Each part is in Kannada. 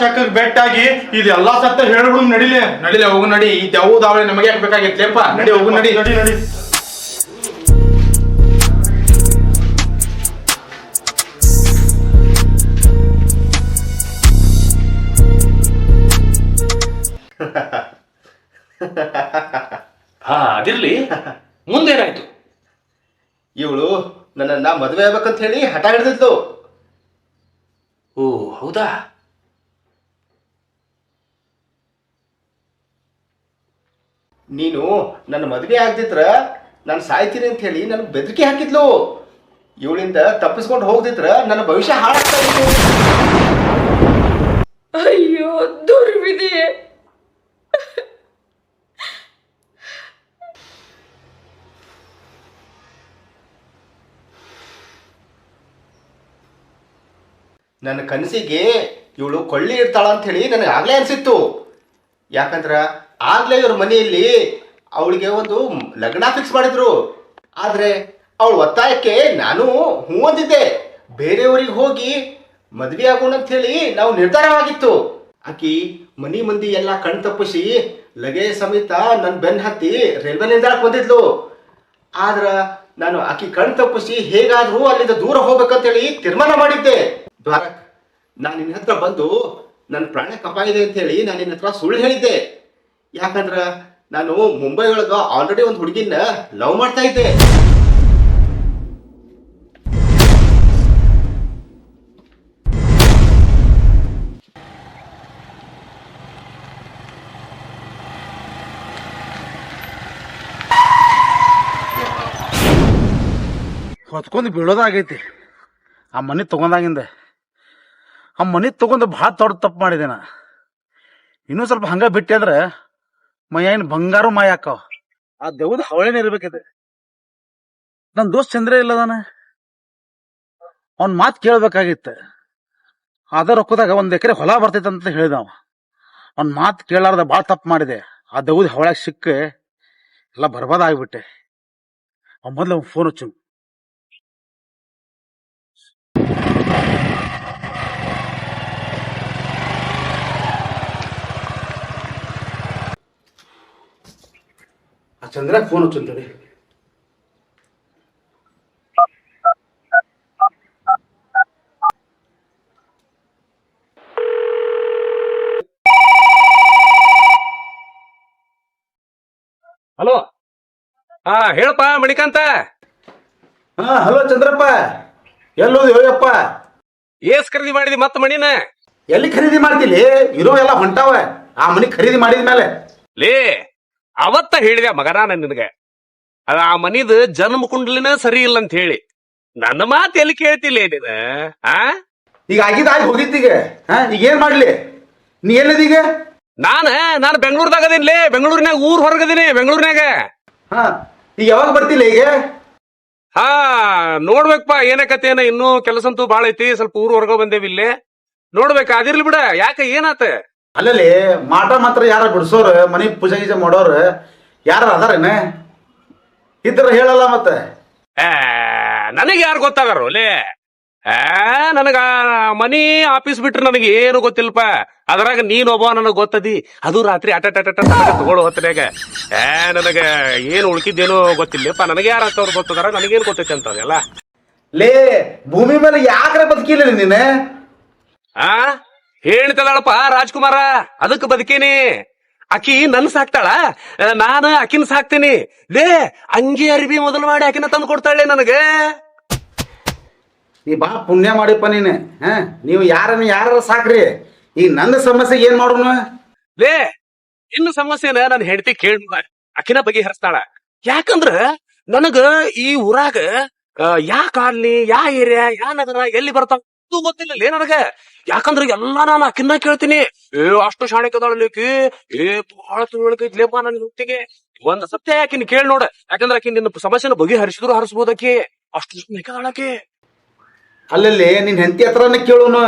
ಹೆಂಗೂ ದ್ರಾಕ್ಷಕ್ಕ ಬೆಟ್ಟಾಗಿ ಇದೆಲ್ಲಾ ಸತ್ತ ಹೇಳ್ಬಿಡು ನಡಿಲೆ. ನಡಿಲೆ ಹೋಗು ನಡಿ. ಈ ದೆವ್ವ ದಾವಳಿ ನಮಗೆ ಯಾಕೆ ಬೇಕಾಗಿತ್ಲೇಪ್ಪ ನಡಿ ಹೋಗು ನಡಿ. ನಡಿ ನಡಿ. ಹಾ ಅದಿರ್ಲಿ. ಮುಂದೇನಾಯ್ತು? ಇವಳು ನನ್ನನ್ನ ಮದುವೆ ಆಗ್ಬೇಕಂತ ಹೇಳಿ ಹಠ ಹಿಡಿದಿದ್ಲು. ಓ ಹೌದಾ? ನೀನು ನನ್ನ ಮದುವೆ ಆಗದಿದ್ರ ನಾನು ಸಾಯ್ತೀನಿ ಅಂತ ಹೇಳಿ ನನಗೆ ಬೆದರಿಕೆ ಹಾಕಿದ್ಲು. ಇವಳಿಂದ ತಪ್ಪಿಸ್ಕೊಂಡು ಹೋಗದಿದ್ರ ನನ್ನ ಭವಿಷ್ಯ ಹಾಳಾಗ್ತಾ ಇತ್ತು. ಅಯ್ಯೋ ದುರ್ವಿಧಿ ನನ್ನ ಕನಸಿಗೆ ಇವಳು ಕೊಳ್ಳಿ ಇರ್ತಾಳ ಅಂತ ಹೇಳಿ ನನಗೆ ಆಗ್ಲೇ ಅನ್ಸಿತ್ತು. ಯಾಕಂದ್ರ ಆಗ್ಲೇ ಇವ್ರ ಮನೆಯಲ್ಲಿ ಅವಳಿಗೆ ಒಂದು ಲಗ್ನ ಫಿಕ್ಸ್ ಮಾಡಿದ್ರು. ಆದ್ರೆ ಅವಳ ಒತ್ತಾಯಕ್ಕೆ ನಾನು ಹೂ ಅಂದಿದ್ದೆ. ಬೇರೆಯವರಿಗೆ ಹೋಗಿ ಮದ್ವೆ ಆಗೋಣ ಅಂತ ಹೇಳಿ ನಾವು ನಿರ್ಧಾರವಾಗಿತ್ತು. ಆಕಿ ಮನಿ ಮಂದಿ ಎಲ್ಲ ಕಣ್ ತಪ್ಪಿಸಿ ಲಗೇಜ್ ಸಮೇತ ನನ್ನ ಬೆನ್ ಹತ್ತಿ ರೈಲ್ವೆ ನಿಲ್ದಾಣಕ್ಕೆ ಬಂದಿದ್ಲು. ಆದ್ರ ನಾನು ಆಕಿ ಕಣ್ ತಪ್ಪಿಸಿ ಹೇಗಾದ್ರೂ ಅಲ್ಲಿಂದ ದೂರ ಹೋಗ್ಬೇಕಂತೇಳಿ ತೀರ್ಮಾನ ಮಾಡಿದ್ದೆ. ನಾನು ನಿನ್ನ ಹತ್ರ ಬಂದು ನನ್ನ ಪ್ರಾಣ ಕಪಾಯಿದೆ ಅಂತ ಹೇಳಿ ನಾನು ನಿನ್ನ ಹತ್ರ ಸುಳ್ಳು ಹೇಳಿದ್ದೆ. ಯಾಕಂದ್ರ ನಾನು ಮುಂಬೈ ಒಳಗ ಆಲ್ರೆಡಿ ಒಂದು ಹುಡುಗಿನ ಲವ್ ಮಾಡ್ತಾ ಇದ್ದೆ. ಹೊತ್ಕೊಂಡು ಬೀಳೋದಾಗೈತಿ. ಆ ಮನೆ ತಗೊಂಡಾಗಿಂದ. ಆ ಮನೆ ತಗೊಂಡು ಭಾಳ ದೊಡ್ಡ ತಪ್ಪು ಮಾಡಿದೆ ನಾ. ಇನ್ನೂ ಸ್ವಲ್ಪ ಹಂಗೆ ಬಿಟ್ಟೆ ಅಂದ್ರೆ ಮೈಯಾಗಿನ ಬಂಗಾರು ಮಾಯ ಆ ದೇವದ ಹವಳೇನೆ ಇರ್ಬೇಕಿದೆ. ನನ್ನ ದೋಸ್ತ್ ಚಂದ್ರ ಇಲ್ಲದಾನ ಅವನ್ ಮಾತು ಕೇಳ್ಬೇಕಾಗಿತ್ತು. ಅದ ರೊಕ್ಕದಾಗ ಒಂದ್ ಎಕರೆ ಹೊಲ ಬರ್ತೈತೆ ಅಂತ ಹೇಳಿದ ಅವ. ಅವ್ನ ಮಾತು ಕೇಳಾರ್ದ ಭಾಳ ತಪ್ಪು ಮಾಡಿದೆ. ಆ ದೇವದ ಹವಳಾಗ ಸಿಕ್ಕ ಎಲ್ಲ ಬರ್ಬಾದಾಗ್ಬಿಟ್ಟೆ ಅವ್ ಮೊದ್ಲು ಫೋನ್ ಹಚ್ಚು. ಆ ಚಂದ್ರ ಫೋನ್ ಹಚ್ಚಂತಡಿ ಹಲೋ? ಹಾ ಹೇಳಪ್ಪ ಮಣಿಕಾಂತ. ಹಾ ಹಲೋ ಚಂದ್ರಪ್ಪ. ಎಲ್ಲೋದು ಯೋಯಪ್ಪ ಏಸ್ ಖರೀದಿ ಮಾಡಿದಿ ಮತ್ತ ಮಣಿನ? ಎಲ್ಲಿ ಖರೀದಿ ಮಾಡ್ತಿಲಿ? ಇರೋ ಎಲ್ಲ ಹೊಂಟಾವ. ಆ ಮನಿ ಖರೀದಿ ಮಾಡಿದ ಮೇಲೆ ಲೇ ಅವತ್ತ ಹೇಳಿದೆ ಮಗನ ನಾನು ನಿನಗೆ. ಅದ ಆ ಮನಿದ ಜನ್ಮ ಕುಂಡ್ಲಿನ ಸರಿ ಇಲ್ಲ ಅಂತ ಹೇಳಿ. ನನ್ನ ಮಾತು ಎಲ್ಲಿ ಕೇಳ್ತಿಲ್ಲ ನೀನ ಆ? ಈಗ ಆಗಿದ ಆಗಿ ಹೋಗಿತ್ತೀಗ ಹಾ ಈಗ ಏನ್ ಮಾಡ್ಲಿ? ನೀ ಎಲ್ಲದೀಗ ನಾನ ನಾನು ಬೆಂಗಳೂರದಾಗ ಅದೇನ್ಲೇ ಬೆಂಗಳೂರಿನಾಗ ಊರ್ ಹೊರಗದೀನಿ ಬೆಂಗಳೂರಿನಾಗ. ಹಾ ಈಗ ಯಾವಾಗ ಬರ್ತಿಲ್ಲ ಈಗ? ಹಾ ನೋಡ್ಬೇಕಪ್ಪ ಏನಕತ್ತೇನ ಇನ್ನೂ ಕೆಲಸಂತೂ ಬಾಳ ಐತಿ ಸ್ವಲ್ಪ ಊರ್ ಹೊರಗ ಬಂದೇವಿ ಇಲ್ಲಿ. ನೋಡ್ಬೇಕು ಅದಿರ್ಲಿ ಬಿಡ ಯಾಕ ಏನಾತ? ಅಲ್ಲಲ್ಲಿ ಮಾಟ ಮಾತ್ರ ಯಾರ ಬಿಡ್ಸೋರು ಮನೆ ಪೂಜೆ ಗೀಜೆ ಮಾಡೋರು ಯಾರ ಅದಾರೇನೆ? ಇದ್ರ ಹೇಳಲ್ಲ ಮತ್ತೆ. ನನಗೆ ಯಾರು ಗೊತ್ತಾಗಾರ ನನಗ ಮನಿ ಆಫೀಸ್ ಬಿಟ್ರೆ ನನಗೆ ಏನು ಗೊತ್ತಿಲ್ಲಪ್ಪ. ಅದ್ರಾಗ ನೀನ್ ಒಬ್ಬ ನನಗೆ ಗೊತ್ತದಿ. ಅದು ರಾತ್ರಿ ಅಟ ಅಟ ಅಟ ತಗೊಳ್ಳೋ ಹೊತ್ತನಾಗ ಏ ನನಗ ಏನು ಉಳ್ಕಿದ್ದೇನೋ ಗೊತ್ತಿಲ್ಲಪ್ಪ ನನಗೆ ಯಾರು ಅಂತವ್ರು ಗೊತ್ತದಾರ ನನಗೇನು ಗೊತ್ತೈತೆ ಅಂತ ಅದೆಲ್ಲ ಲೇ ಭೂಮಿ ಮೇಲೆ ಯಾಕ್ರೆ ಬದುಕಿಲ್ಲ ನೀನೆ? ಆ? ಹೇಳ್ತದಾಳಪ್ಪ ರಾಜ್ಕುಮಾರ ಅದಕ್ ಬದುಕೇನಿ. ಅಕಿ ನನ್ ಸಾಕ್ತಾಳ ನಾನು ಅಕಿನ ಸಾಕ್ತೀನಿ. ಲೇ ಅಂಗಿ ಅರಿವಿ ಮೊದಲು ಮಾಡಿ ಅಕಿನ ತಂದು ಕೊಡ್ತಾಳೆ ನನಗೆ. ನೀ ಬಾ ಪುಣ್ಯ ಮಾಡಿಪ್ಪ ನೀನೆ ಹಾ? ನೀವು ಯಾರನ್ನ ಯಾರ ಸಾಕ್ರಿ? ಈ ನನ್ನ ಸಮಸ್ಯೆ ಏನ್ ಮಾಡೋಣ ಲೇ ಇನ್ನು ಸಮಸ್ಯೆನ ನನ್ನ ಹೆಂಡತಿ ಕೇಳ ಅಕಿನ ಬಗೆಹರಿಸ್ತಾಳ ಯಾಕಂದ್ರ ನನಗ ಈ ಊರಾಗ ಯಾ ಕಾಲ್ನಿ ಯಾ ಏರಿಯಾ ಯಾ ನಗರ ಎಲ್ಲಿ ಬರ್ತಾವ? ಇದು ಗೊತ್ತಿಲ್ಲ ಲೇ ನನಗೆ? ಯಾಕಂದ್ರ ಎಲ್ಲಾ ನಾನು ಅಕಿನ್ನ ಕೇಳ್ತೀನಿ. ಏ ಅಷ್ಟು ಶಾಣಕ್ಯದಾಳಲಿಕ್ಕೆ ಏ ಬಹಳ ತಿಳುವಳಿಕೆ ನನ್ನ ಹುಟ್ಟಿಗೆ ಒಂದ್ ಸತ್ಯ ಯಾಕಿನ್ ಕೇಳಿ ನೋಡ. ಯಾಕಂದ್ರ ಆಕಿ ನಿನ್ನ ಸಮಸ್ಯೆನ ಬಗೆಹರಿಸಿದ್ರು ಹರಿಸಿದ್ರು ಆಕಿ ಅಷ್ಟು ಶಾಣಕ್ಯದಾಳಕಿ ಅಲ್ಲಲ್ಲಿ ನಿನ್ ಹೆಂಡತಿ ಹತ್ರನೇ ಕೇಳೋನು.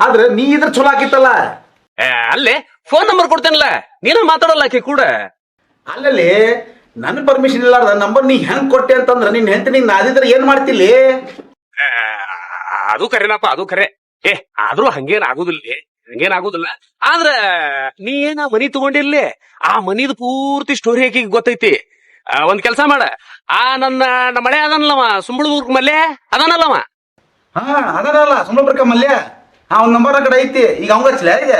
ಆದ್ರೆ ನೀ ಇದ್ರ ಚಲೋ ಆಗಿತ್ತಲ್ಲ ಏ, ಅಲ್ಲೇ ಫೋನ್ ನಂಬರ್ ಕೊಡ್ತೇನಲ್ಲ? ನೀನ ಮಾತಾಡಲ್ಲ ಆಕಿ ಕೂಡ. ಅಲ್ಲಲ್ಲಿ ನನ್ ಪರ್ಮಿಷನ್ ಇಲ್ಲಾರ್ದ ನಂಬರ್ ನೀ ಹೆಂಗ್ ಕೊಟ್ಟೆ ಅಂತಂದ್ರ ನಿನ್ ಹೆಂಡತಿ ನಿಂಗ್ ನಾದಿದ್ರೆ ಏನ್ ಮಾಡ್ತಿಲ್ಲಿ? ಆ, ಅದು ಕರೆನಪ್ಪ ಅದು ಕರೆ. ಏ ಆದ್ರೂ ಹಂಗೇನ್ ಆಗುದಿಲ್ಲ ಹಂಗೇನ್ ಆಗುದಿಲ್ಲ. ಆದ್ರ ನೀ ಏನ ಮನಿ ತಗೊಂಡಿರ್ಲಿ? ಆ ಮನಿದ ಪೂರ್ತಿ ಸ್ಟೋರಿ ಹಾಕಿ ಗೊತ್ತೈತಿ? ಒಂದ್ ಕೆಲ್ಸ ಮಾಡ. ಆ ನನ್ನ ನಮ್ಮ ಮಳೆ ಅದನ್ನಲ್ಲವ ಸುಂಬಳೂರ್ ಮಲ್ಲೆ ಅದನ್ನಲ್ಲವ ಹಾ ಅದನಲ್ಲ ಸುಮ್ಮನೆ ಮಲ್ಯ. ಅವ್ನ ನಂಬರ್ ಕಡೆ ಐತಿ. ಈಗ ಅವಂಗ ಹಚ್ಚಲ ಈಗ?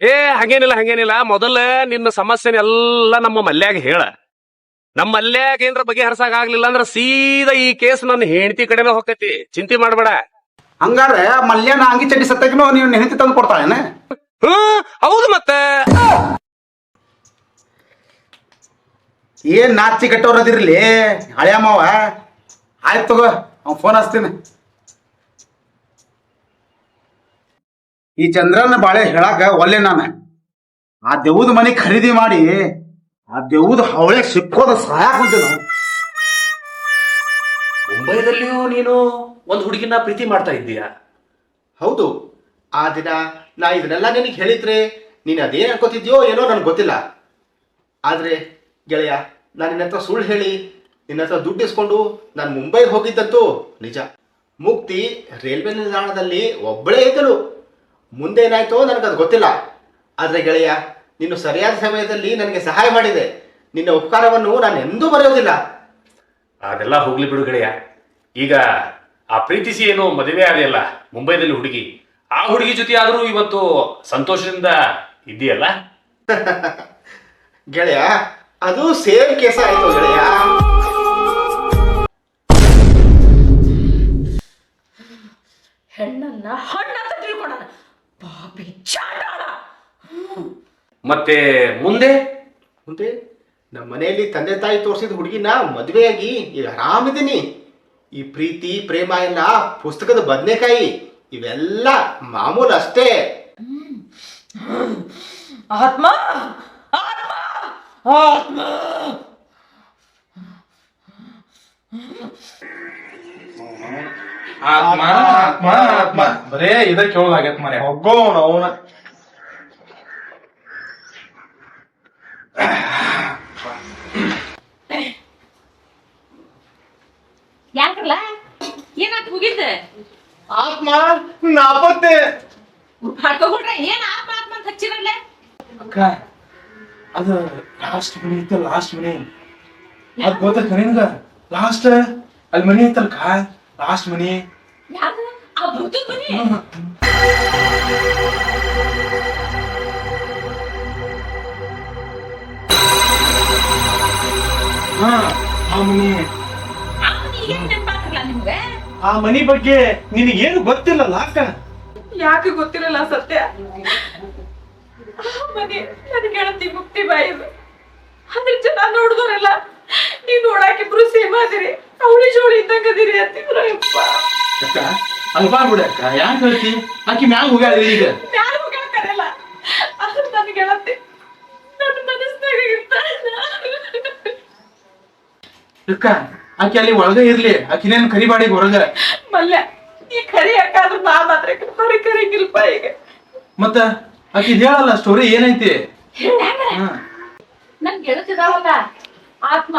ಏ ಹಂಗೇನಿಲ್ಲ ಹಂಗೇನಿಲ್ಲ. ಮೊದಲ ನಿನ್ನ ಸಮಸ್ಯೆನ ಎಲ್ಲ ನಮ್ಮ ಮಲ್ಯಾಗ ಹೇಳ. ನಮ್ಮ ಮಲ್ಯಾಗ ಏನ್ರ ಬಗೆಹರ್ಸಾಕ ಆಗ್ಲಿಲ್ಲ ಅಂದ್ರ ಸೀದಾ ಈ ಕೇಸ್ ನನ್ನ ಹೆಂಡತಿ ಕಡೆನೇ ಹೋಗತಿ ಚಿಂತೆ ಮಾಡ್ಬೇಡ. ಹಂಗಾರೆ ಮಲ್ಯನ ಅಂಗಿ ಚಡ್ಡಿ ಸತ್ತಕಿನೂ ನೀವು ಹೆಂಡತಿ ತಂದು ಕೊಡ್ತಾ ಹ್ಮ್ ಹೌದು ಮತ್ತೆ. ಏನ್ ನಾಚಿ ಕಟ್ಟೋರದಿರ್ಲಿ ಹಳೆಯ ಮಾವ. ಆಯ್ತು ತಗೋ ಅವ್ನ ಫೋನ್ ಹಚ್ತೀನಿ. ಈ ಚಂದ್ರನ ಬಾಳೆ ಹೇಳಾಕ ಒಲ್ಲೆ ನಾನು. ಆ ದೆವ್ವದ ಮನೆ ಖರೀದಿ ಮಾಡಿ ಆ ದೆವ್ವದ ಹವಳೆ ಸಿಕ್ಕೋದ ಸಹಾಯ ಕುಂತ ಮುಂಬೈದಲ್ಲಿಯೂ ನೀನು ಒಂದ್ ಹುಡುಗಿನ ಪ್ರೀತಿ ಮಾಡ್ತಾ ಇದ್ದೀಯಾ? ಹೌದು. ಆ ದಿನ ನಾ ಇದನ್ನೆಲ್ಲ ನಿನಗೆ ಹೇಳಿದ್ರೆ ನೀನು ಅದೇನು ಅನ್ಕೋತಿದ್ಯೋ ಏನೋ ನನಗೆ ಗೊತ್ತಿಲ್ಲ. ಆದರೆ ಗೆಳೆಯ ನಾನು ನಿನ್ನ ಹತ್ರ ಸುಳ್ಳು ಹೇಳಿ ನಿನ್ನ ಹತ್ರ ದುಡ್ಡು ಇಸ್ಕೊಂಡು ನಾನು ಮುಂಬೈಗೆ ಹೋಗಿದ್ದಂತೂ ನಿಜ. ಮುಕ್ತಿ ರೈಲ್ವೆ ನಿಲ್ದಾಣದಲ್ಲಿ ಒಬ್ಬಳೇ ಇದ್ದಳು. ಮುಂದೆ ಏನಾಯ್ತೋ ನನಗದು ಗೊತ್ತಿಲ್ಲ. ಆದರೆ ಗೆಳೆಯ ನೀನು ಸರಿಯಾದ ಸಮಯದಲ್ಲಿ ನನಗೆ ಸಹಾಯ ಮಾಡಿದೆ. ನಿನ್ನ ಉಪಕಾರವನ್ನು ನಾನು ಎಂದೂ ಬರೆಯೋದಿಲ್ಲ ಅದೆಲ್ಲ ಹೋಗ್ಲಿ ಬಿಡು ಗೆಳೆಯ. ಈಗ ಆ ಪ್ರೀತಿಸಿ ಏನು ಮದುವೆ ಆದೆಯಲ್ಲ ಮುಂಬೈದಲ್ಲಿ ಹುಡುಗಿ. ಆ ಹುಡುಗಿ ಜೊತೆ ಆದ್ರೂ ಇವತ್ತು ಸಂತೋಷದಿಂದ ಇದೆಯಲ್ಲ ಗೆಳೆಯ ಅದು ಸೇಮ್ ಕೇಸ ಆಯ್ತು ಗೆಳೆಯ. ಹೆಣ್ಣನ್ನ ಹಣ್ಣಂತ ತಿಳ್ಕೊಂಡ ಪಾಪಿ ಚಾಟಾಳ ಮತ್ತೆ ಮುಂದೆ? ಮುಂದೆ ನಮ್ಮ ಮನೆಯಲ್ಲಿ ತಂದೆ ತಾಯಿ ತೋರಿಸಿದ ಹುಡುಗಿನ ಮದುವೆಯಾಗಿ ಈಗ ಆರಾಮಿದ್ದೀನಿ. ಈ ಪ್ರೀತಿ ಪ್ರೇಮ ಎಲ್ಲ ಪುಸ್ತಕದ ಬದನೆಕಾಯಿ. ಇವೆಲ್ಲ ಮಾಮೂಲು ಅಷ್ಟೇ. ಆತ್ಮ ಆತ್ಮ ಆತ್ಮ. ಆತ್ಮ ಆತ್ಮ ಆತ್ಮ. ಬರೇ ಇದ ಕೇಳೋದಾಗೈತ್ ಮನೆ ಹೋಗೋಣ ಅವನ. ಯಾಕಲ್ಲ ಏನಾತ್ ಮುಗಿತ ಆತ್ಮ ನಾಪತ್ತೆ ಮಾಡ್ಕೊಬಿಟ್ರೆ ಏನ್ ಆತ್ಮ ಆತ್ಮ ಅಂತ ಹಚ್ಚಿರಲ್ಲ? ಅಕ್ಕ ಅದು ಲಾಸ್ಟ್ ಮನಿ ಇತ್ತು ಲಾಸ್ಟ್ ಮನಿ. ಅದ್ ಗೊತ್ತ ನಿನ್ಗ? ಲಾಸ್ಟ್ ಅಲ್ಲಿ ಮನಿ ಕಾ ಲಾಸ್ಟ್ ಮನಿ. ಯಾರು ಆ ಭೂತದ ಮನಿ? ಹಾ ಆ ಮನಿ. ನಿಮ್ಗೆ? ಆ ಮನಿ ಬಗ್ಗೆ ನಿನಗೇನು ಗೊತ್ತಿಲ್ಲಲ್ಲ ಅಕ್ಕ? ಯಾಕೆ ಗೊತ್ತಿರಲ್ಲ ಸತ್ಯ? ಆ ಮನೆ ನನ್ನ ಗೆಳತಿ ಮುಕ್ತಿ ಬಾಯಿದು ಅದ್ರ ಜನ ನೋಡಿದವರೆಲ್ಲ ನೀವ್ ನೋಡಾಕಿಬ್ರು ಸೇಮ್ ಅದಿರಿ ಅವಳಿ ಜೋಳಿ ಇದ್ದಂಗ ಅದಿರಿ ಅಂತಿದ್ರು ಯಪ್ಪ. ಅಕ್ಕ ಅಲ್ಪ ಬಿಡ ಅಕ್ಕ. ಯಾಕೆ ಹೇಳ್ತಿ? ಆಕಿ ಮ್ಯಾಗ ಹೋಗ್ಯಾಳ ಈಗ. ಯಾರು ಕರೆಯಲ್ಲ ಅದ್ರ ನನ್ನ ಗೆಳತಿ ನನ್ನ ಮನಸ್ಸಿನಾಗ ಇರ್ತಾಳ ಅಕ್ಕ ಆಕಿ ಅಲ್ಲಿ ಒಳಗೆ ಇರ್ಲಿ ಆಕಿನೇನ್ ಕರಿಬಾಡಿ ಹೊರಗ. ಮಲ್ಯ ಈ ಕರಿ ಯಾಕಾದ್ರೂ ನಾ ಮಾತ್ರ ಕರಿ ಕರಿಗಿಲ್ಪ ಈಗ. ಮತ್ತ ಆಕಿ ಹೇಳಲ್ಲ ಸ್ಟೋರಿ ಏನೈತಿ. ನನ್ ಗೆಳತಿದಾವಲ್ಲ ಆತ್ಮ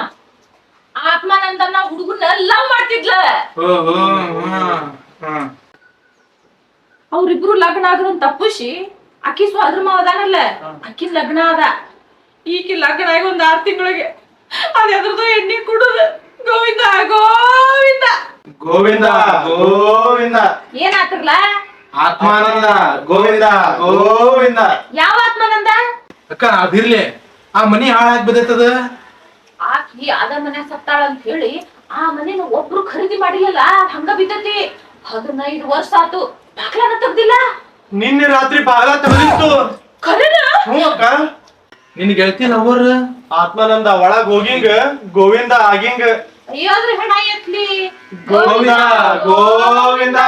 ಆತ್ಮ. ನಂದನ್ನ ಹುಡುಗನ ಲವ್ ಮಾಡ್ತಿದ್ಲ. ಅವ್ರಿಬ್ರು ಲಗ್ನ ಆದ್ರನ್ ತಪ್ಪುಸಿ ಅಕ್ಕಿ ಸ್ವಾದ್ರ ಅದಾನಲ್ಲ ಅಕ್ಕಿ ಲಗ್ನ ಅದ. ಈಕಿ ಲಗ್ನ ಆಗಿ ಒಂದ್ ಆರ್ ತಿಂಗಳಿಗೆ ಅದ್ರದ್ದು ಎದ್ರದ್ದು ಎಣ್ಣೆ ಕುಡುದು. ಗೋವಿಂದ ಗೋವಿಂದ. ಗೋವಿಂದ ಗೋವಿಂದ. ಏನಾತ್ರಲ್ಲ ಆತ್ಮಾನಂದ ಗೋವಿಂದ ಗೋವಿಂದ. ಯಾವ ಆತ್ಮಾನಂದ? ಅಕ್ಕ ಅದಿರ್ಲಿ ಆ ಮನಿ ಹಾಳಾಗಿ ಬಿದ್ದೈತದ? ಆಕಿ ಅದ ಮನೆ ಸತ್ತಾಳ ಅಂತ ಹೇಳಿ ಆ ಮನೇನ ಒಬ್ರು ಖರೀದಿ ಮಾಡಿಲ್ಲಲ್ಲ ಹಂಗ ಬಿದ್ದತಿ. ಹದಿನೈದು ವರ್ಷ ಆತು ಬಾಗ್ಲನ ತೆಗ್ದಿಲ್ಲ? ನಿನ್ನೆ ರಾತ್ರಿ ಬಾಗ್ಲ ತೆಗ್ದಿತ್ತು. ಖರೀದ? ಹ್ಞೂ ಅಕ್ಕ. ನಿನ್ ಗೆಳತಿ ಲವರ್? ಆತ್ಮಾನಂದ ಒಳಗ್ ಹೋಗಿಂಗ ಗೋವಿಂದ ಆಗಿಂಗ. ಅಯ್ಯೋ ಅದ್ರ ಹೆಣ ಎತ್ಲಿ? ಗೋವಿಂದ ಗೋವಿಂದ.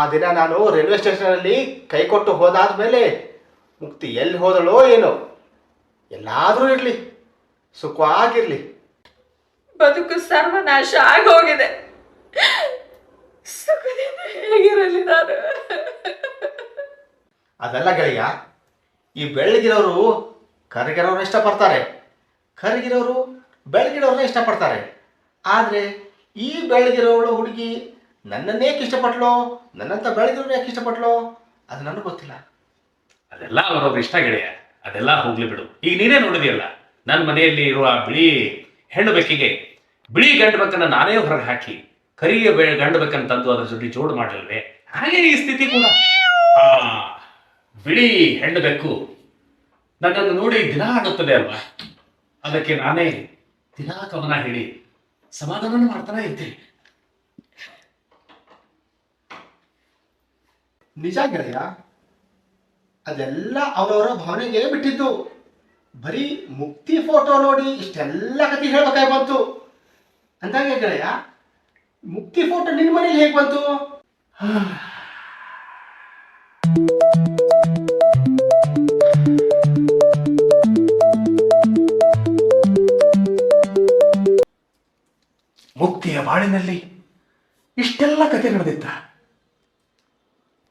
ಆ ದಿನ ನಾನು ರೈಲ್ವೆ ಸ್ಟೇಷನಲ್ಲಿ ಕೈ ಕೊಟ್ಟು ಹೋದಾದ್ಮೇಲೆ ಮುಕ್ತಿ ಎಲ್ಲಿ ಹೋದಳೋ ಏನೋ. ಎಲ್ಲಾದ್ರೂ ಇರ್ಲಿ ಸುಖವಾಗಿರ್ಲಿ. ಬದುಕು ಸರ್ವನಾಶ ಆಗೋಗಿದೆ. ಹೇಗಿರಲಿ ನಾನು ಅದೆಲ್ಲ ಗೆಳೆಯ ಈ ಬೆಳಗಿರೋರು ಕರಗಿರೋರನ್ನ ಇಷ್ಟಪಡ್ತಾರೆ. ಕರಗಿರೋರು ಬೆಳಗಿರೋರನ್ನ ಇಷ್ಟಪಡ್ತಾರೆ. ಆದರೆ ಈ ಬೆಳಗಿರೋಳು ಹುಡುಗಿ ನನ್ನನ್ನೇ ಯಾಕೆ ಇಷ್ಟಪಟ್ಲೋ? ನನ್ನಂತ ಬೆಳಗಿರೋರು ಯಾಕೆ ಇಷ್ಟಪಟ್ಲೋ? ಅದು ನನಗೆ ಗೊತ್ತಿಲ್ಲ. ಅದೆಲ್ಲ ಅವರವ್ರ ಇಷ್ಟ ಗೆಳೆಯ. ಅದೆಲ್ಲ ಹೋಗ್ಲಿ ಬಿಡು. ಈಗ ನೀನೇ ನೋಡಿದೆಯಲ್ಲ ನನ್ನ ಮನೆಯಲ್ಲಿ ಇರುವ ಬಿಳಿ ಹೆಣ್ಣು ಬೆಕ್ಕಿಗೆ ಬಿಳಿ ಗಂಡು ಬೆಕ್ಕನ್ನ ನಾನೇ ಹೊರಗೆ ಹಾಕಿ ಕರಿಯ ಬೆ- ಗಂಡು ಅದರ ಜೊತೆ ಜೋಡು ಮಾಡಲ್ವೇ ಹಾಗೆ ಈ ಸ್ಥಿತಿ ಕೂಡ. ಆ, ಬಿಳಿ ಹೆಣ್ಣು ಬೆಕ್ಕು ನನ್ನನ್ನು ನೋಡಿ ದಿನ ಆಗುತ್ತದೆ ಅಲ್ವಾ? ಅದಕ್ಕೆ ನಾನೇ ದಿನ ಕವನ ಹೇಳಿ ಸಮಾಧಾನ ಮಾಡ್ತಾನೆ ಇರ್ತೀನಿ. ನಿಜ ಗೆಳೆಯ, ಅದೆಲ್ಲ ಅವರವರ ಭಾವನೆಗೆ ಬಿಟ್ಟಿದ್ದು. ಬರೀ ಮುಕ್ತಿ ಫೋಟೋ ನೋಡಿ ಇಷ್ಟೆಲ್ಲ ಕತೆ ಹೇಳ್ಬೇಕಾಗಿ ಬಂತು. ಅಂದಾಗೆ ಗೆಳೆಯ ಮುಕ್ತಿ ಫೋಟೋ ನಿನ್ನ ಮನೇಲಿ ಹೇಗೆ ಬಂತು? ಮುಕ್ತಿಯ ಬಾಳಿನಲ್ಲಿ ಇಷ್ಟೆಲ್ಲ ಕತೆ ನಡೆದಿತ್ತ.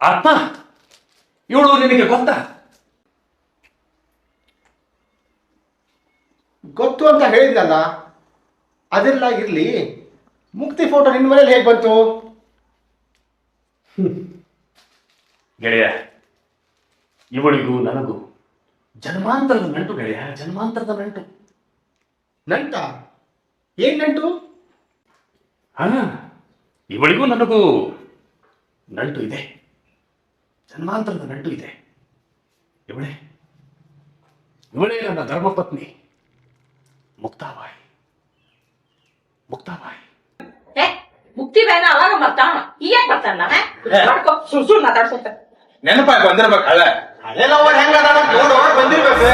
ಆತ್ಮ ಇವಳು ನಿನಗೆ ಗೊತ್ತಾ? ಗೊತ್ತು ಅಂತ ಹೇಳಿದ್ನಲ್ಲ ಅದೆಲ್ಲ ಇರ್ಲಿ. ಮುಕ್ತಿ ಫೋಟೋ ನಿನ್ನ ಮನೇಲಿ ಹೇಗೆ ಬಂತು? ಗೆಳೆಯ ಇವಳಿಗೂ ನನಗೂ ಜನ್ಮಾಂತರದ ನಂಟು ಗೆಳೆಯ ಜನ್ಮಾಂತರದ ನಂಟು. ನಂಟ? ಏನ್ ನಂಟು? ಹಾ ಇವಳಿಗೂ ನನಗೂ ನಂಟು ಇದೆ. ಜನ್ಮಾಂತರದ ನಂಟು ಇದೆ. ಇವಳೇ ಇವಳೇ ನನ್ನ ಧರ್ಮಪತ್ನಿ. ಮುಕ್ತಾಬಾಯಿ. ಮುಕ್ತಾಬಾಯಿ. ಮುಕ್ತಿ ಬೇನ ಅವಾಗ ಬರ್ತಾವ ಈಗ ಬರ್ತಾನ ಮಾಡ್ಕೊ. ಸುಳ್ ಸುಳ್ ಮಾತಾಡ್ಸೋತ ನೆನಪಾಗಿ ಬಂದಿರ್ಬೇಕು ಹಳೆ. ಹಳೆ ಲವರ್ ಹೆಂಗ ನೋಡು ಬಂದಿರ್ಬೇಕು.